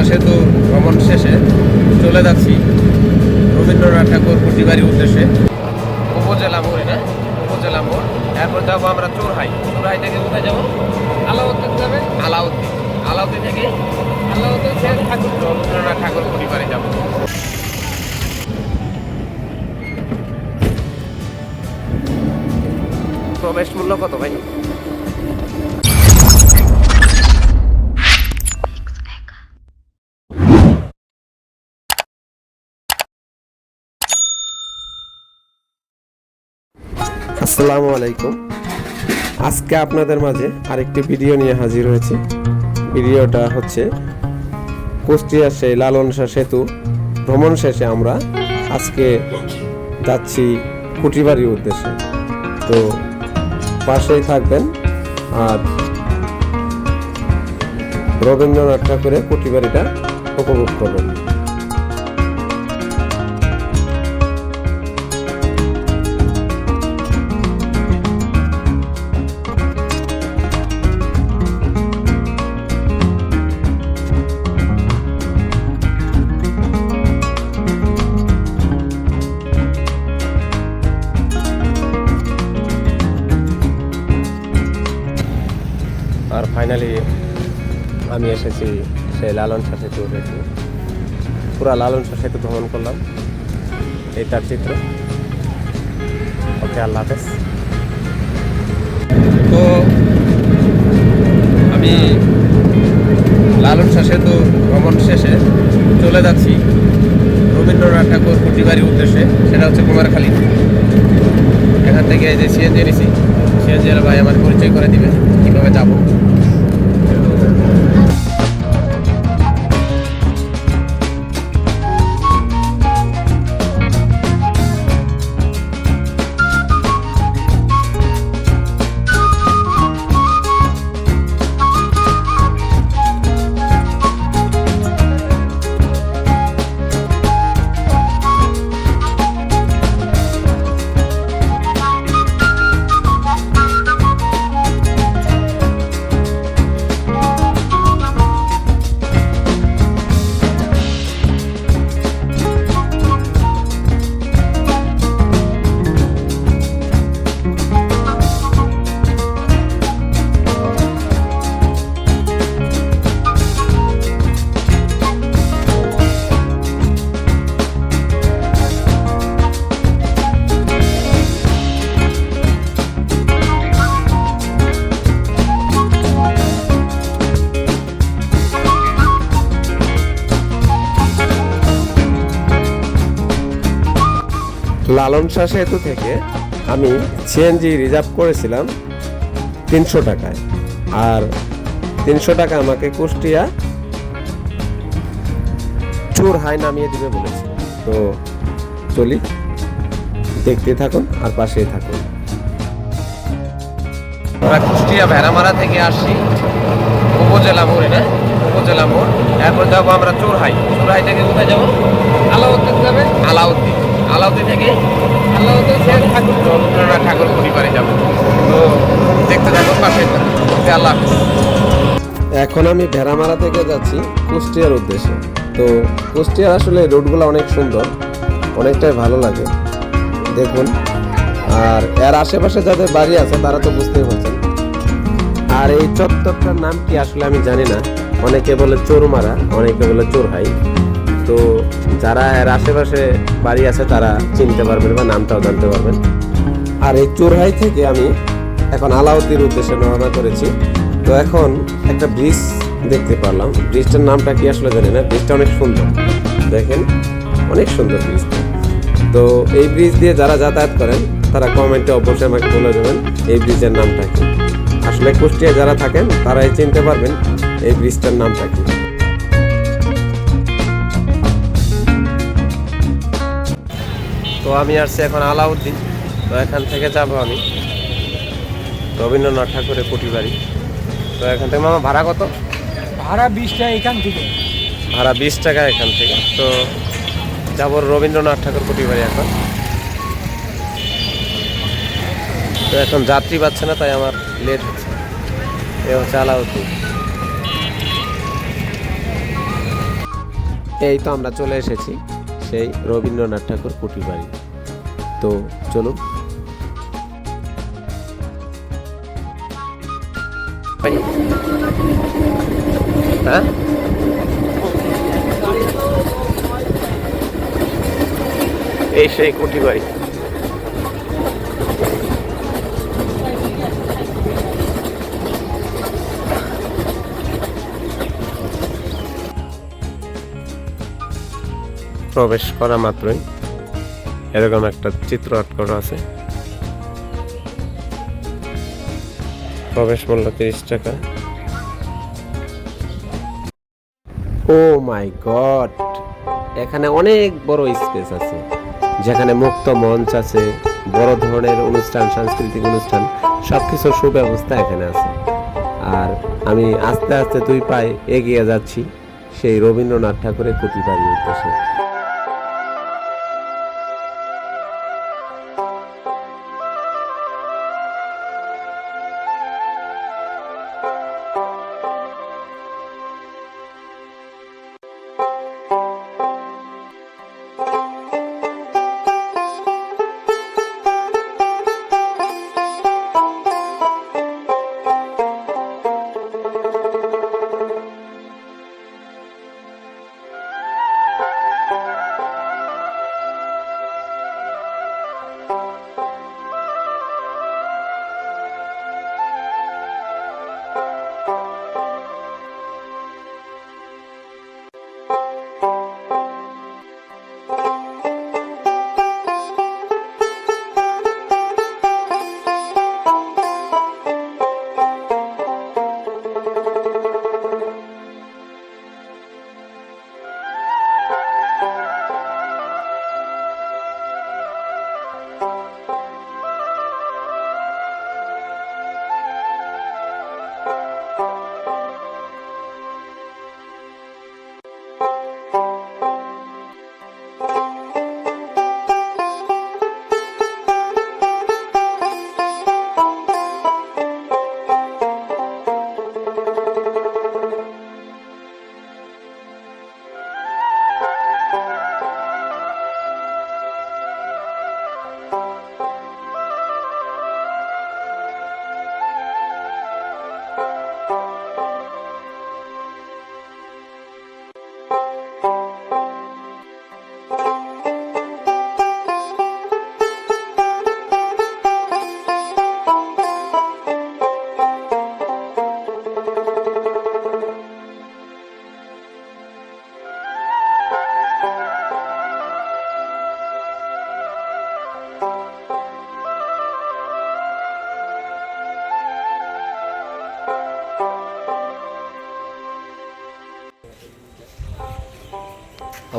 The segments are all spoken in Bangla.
লালনসা সেতু ভ্রমণ শেষে চলে যাচ্ছি রবীন্দ্রনাথ ঠাকুর কুটিবাড়ির উদ্দেশ্যে। উপজেলা মোড় না উপজেলা মোড়। এরপর যাব আমরা চোরহাই। চোরহাই থেকে কোথায় যাব? আলাউদ্দিন যাবে। আলাউদ্দিন। আলাউদ্দিন থেকে? আলাউদ্দিন থেকে ঠাকুর রবীন্দ্রনাথ ঠাকুর পরিবারে যাব। প্রবেশ মূল্য কত ভাই? আসসালামু আলাইকুম। আজকে আপনাদের মাঝে আরেকটি ভিডিও নিয়ে হাজির হয়েছে। ভিডিওটা হচ্ছে কুষ্টিয়া সেই লালনসা সেতু। ভ্রমণ শেষে আমরা আজকে যাচ্ছি কুটিবাড়ির উদ্দেশ্যে। তো পাশেই থাকবেন আর রবীন্দ্রনাথ ঠাকুরের কুটিবাড়িটা উপভোগ করবেন। আমি এসেছি সেই লালন শাহ সেতু পুরা লালন শাহ সেতু ভ্রমণ করলাম। এই তার চিত্র। ওকে, আল্লাহ হাফেজ। তো আমি লালন শাহ সেতু ভ্রমণ শেষে চলে যাচ্ছি রবীন্দ্রনাথ ঠাকুর কুটিবাড়ির উদ্দেশ্যে। সেটা হচ্ছে কুমারখালী। এখান থেকে যে সিএনজি নিছি সিএনজি ভাই আমার পরিচয় করে দিবে, কীভাবে যাব। লালন শাহ সেতু থেকে আমি সিএনজি রিজার্ভ করেছিলাম তিনশো টাকায়। আর তিনশো টাকা আমাকে কুষ্টিয়া চোর হাই নামিয়ে দিবে বলেছে। তো চলি দেখতে থাকুন আর পাশেই থাকুন। আমরা কুষ্টিয়া ভেড়ামারা থেকে আসছি। উপজেলা মোড়, না? উপজেলা মোড়। এরপর যাব আমরা চোরহাই চোরহাই থেকে কোথায় যাব? আলাউদ্দিন যাবে? আলাউদ্দিন। আলাউদ্দিন থেকে? রবীন্দ্রনাথ ঠাকুর পরিবারে যাব। তো দেখতে থাকুন পাশে। আল্লাহ এখন আমি ভেড়ামারা থেকে যাচ্ছি কুষ্টিয়ার উদ্দেশ্যে। তো কুষ্টিয়ার আসলে রোডগুলো অনেক সুন্দর, অনেকটাই ভালো লাগে। দেখুন, আর এর আশেপাশে যাদের বাড়ি আছে, তারা তো বুঝতেই পারছেন। আর এই চত্বরটার নাম কি আসলে আমি জানি না। অনেকে বলে চোরমারা, অনেকে বলে চোরহাই। তো যারা এর আশেপাশে বাড়ি আছে, তারা চিনতে পারবেন বা নামটাও জানতে পারবেন। আর এই চোরহাই থেকে আমি এখন আলাউদ্দির উদ্দেশ্যে রওনা করেছি। তো এখন একটা ব্রিজ দেখতে পারলাম। ব্রিজটার নামটা কি আসলে জানি না। ব্রিজটা অনেক সুন্দর। দেখেন, অনেক সুন্দর ব্রিজটা তো এই ব্রিজ দিয়ে যারা যাতায়াত করেন, তারা কমেন্টে অবশ্যই আমাকে বলে দেবেন এই ব্রিজের নামটা কি। আসলে কুষ্টিয়া যারা থাকেন, তারাই চিনতে পারবেন এই ব্রিজটার নামটা কি। আমি আসছি এখন আলাউদ্দিন। তো এখান থেকে যাব আমি। রবীন্দ্রনাথ ঠাকুরের কুটি বাড়ি তো এখান থেকে মামা ভাড়া কত? ভাড়া বিশটা এখান থেকে। ভাড়া বিশ টাকা এখান থেকে। তো যাব রবীন্দ্রনাথ ঠাকুর কুটি বাড়ি এখন। তো এখন যাত্রী পাচ্ছে না তাই আমার লেট হচ্ছে। এ হচ্ছে আলাউদ্দিন। এই তো আমরা চলে এসেছি। সেই রবীন্দ্রনাথ ঠাকুর কুটির বাড়ি। তো চলুন। হ্যাঁ? এই সেই কুটি বাড়ি। প্রবেশ করা মাত্রই এরকম একটা চিত্র আর্ট করা আছে। প্রবেশ মূল্য তিরিশ টাকা। Oh my god! এখানে অনেক বড় স্পেস আছে, যেখানে মুক্ত মঞ্চ আছে, বড় ধরনের অনুষ্ঠান, সাংস্কৃতিক অনুষ্ঠান সবকিছুর সুব্যবস্থা এখানে আছে। আর আমি আস্তে আস্তে দুই পায়ে এগিয়ে যাচ্ছি সেই রবীন্দ্রনাথ ঠাকুরের কুটি বাড়ির উদ্দেশ্যে।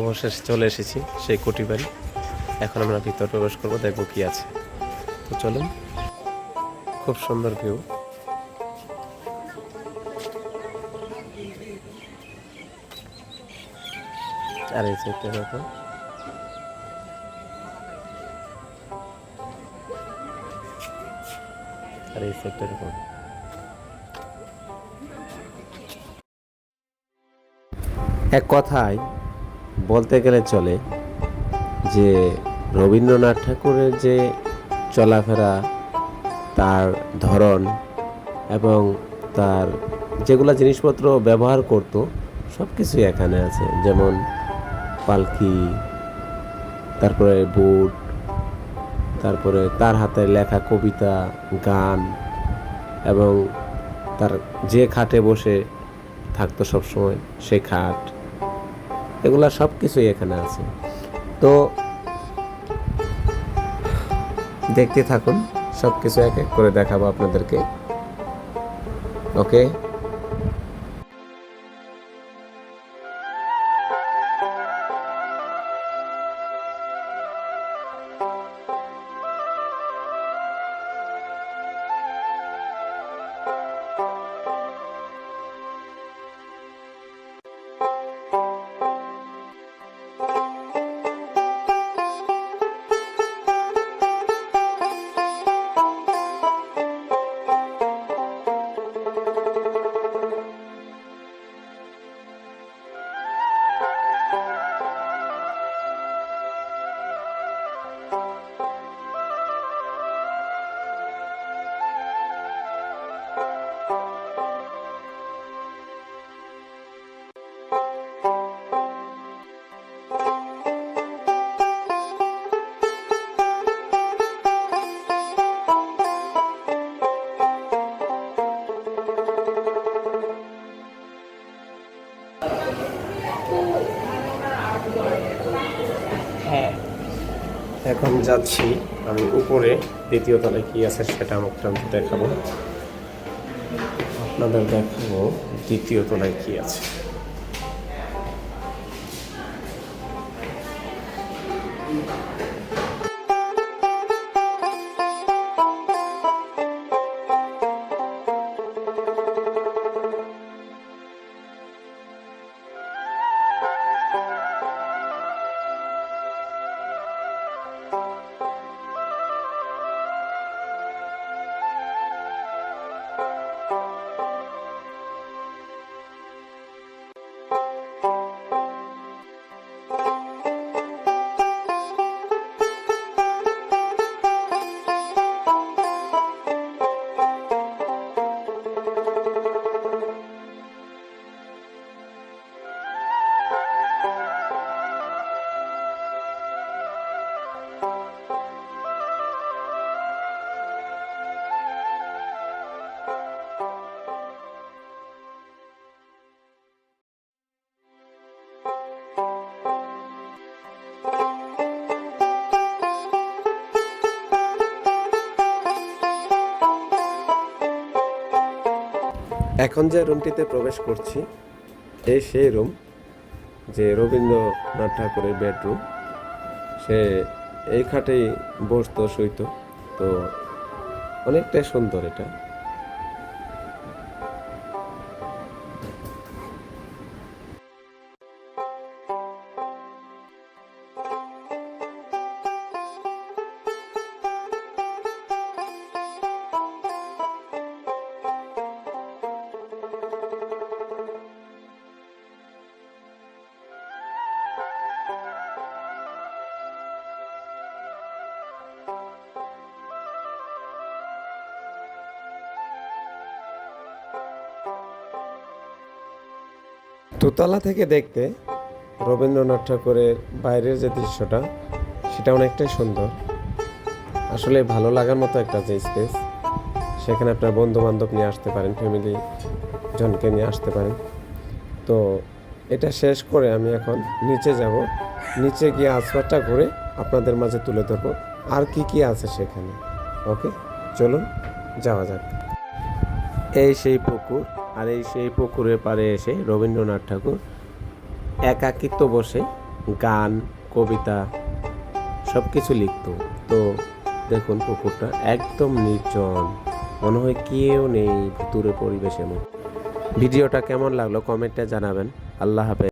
অবশেষে চলে এসেছি, সেই কুটি বাড়ি। এখন আমরা ভিতর প্রবেশ করব, দেখব কি আছে। তো চলুন, খুব সুন্দর ভিউ আর এই এক কথায় বলতে গেলে চলে যে রবীন্দ্রনাথ ঠাকুরের যে চলাফেরা, তার ধরন এবং তার যেগুলো জিনিসপত্র ব্যবহার করত সব কিছুই এখানে আছে। যেমন পালকি, তারপরে বুট, তারপরে তার হাতে লেখা কবিতা, গান এবং তার যে খাটে বসে থাকতো সবসময়, সে খাট। এগুলা সব কিছুই এখানে আছে। তো দেখতে থাকুন, সব কিছু এক এক করে দেখাবো আপনাদেরকে। ওকে? হ্যাঁ। এখন যাচ্ছি আমি উপরে, দ্বিতীয় তলায় কী আছে সেটা আপনাদের দেখাবো। আপনাদের দেখাবো দ্বিতীয় তলায় কী আছে। এখন যে রুমটিতে প্রবেশ করছি, এই সেই রুম যে রবীন্দ্রনাথ ঠাকুরের বেডরুম সে এই খাটেই বসত, শুইত। তো অনেকটাই সুন্দর এটা। দোতলা থেকে দেখতে রবীন্দ্রনাথ ঠাকুরের বাইরের যে দৃশ্যটা, সেটা অনেকটাই সুন্দর। আসলে ভালো লাগার মতো একটা যে স্পেস সেখানে আপনার বন্ধু বান্ধব নিয়ে আসতে পারেন ফ্যামিলি জনকে নিয়ে আসতে পারেন। তো এটা শেষ করে আমি এখন নিচে যাব। নিচে গিয়ে আসবারটা ঘুরে আপনাদের মাঝে তুলে ধরবো আর কি কি আছে সেখানে। ওকে? চলুন, যাওয়া যাক। এই সেই পুকুর আর এই সেই পুকুরের পাড়ে এসে রবীন্দ্রনাথ ঠাকুর একাকিত্ব বসে গান, কবিতা সব কিছু লিখত। তো দেখুন পুকুরটা একদম নির্জন। মনে হয় কেউ নেই ভুতুরে পরিবেশে মতো ভিডিওটা কেমন লাগল কমেন্টে জানাবেন। আল্লাহ হাফেজ।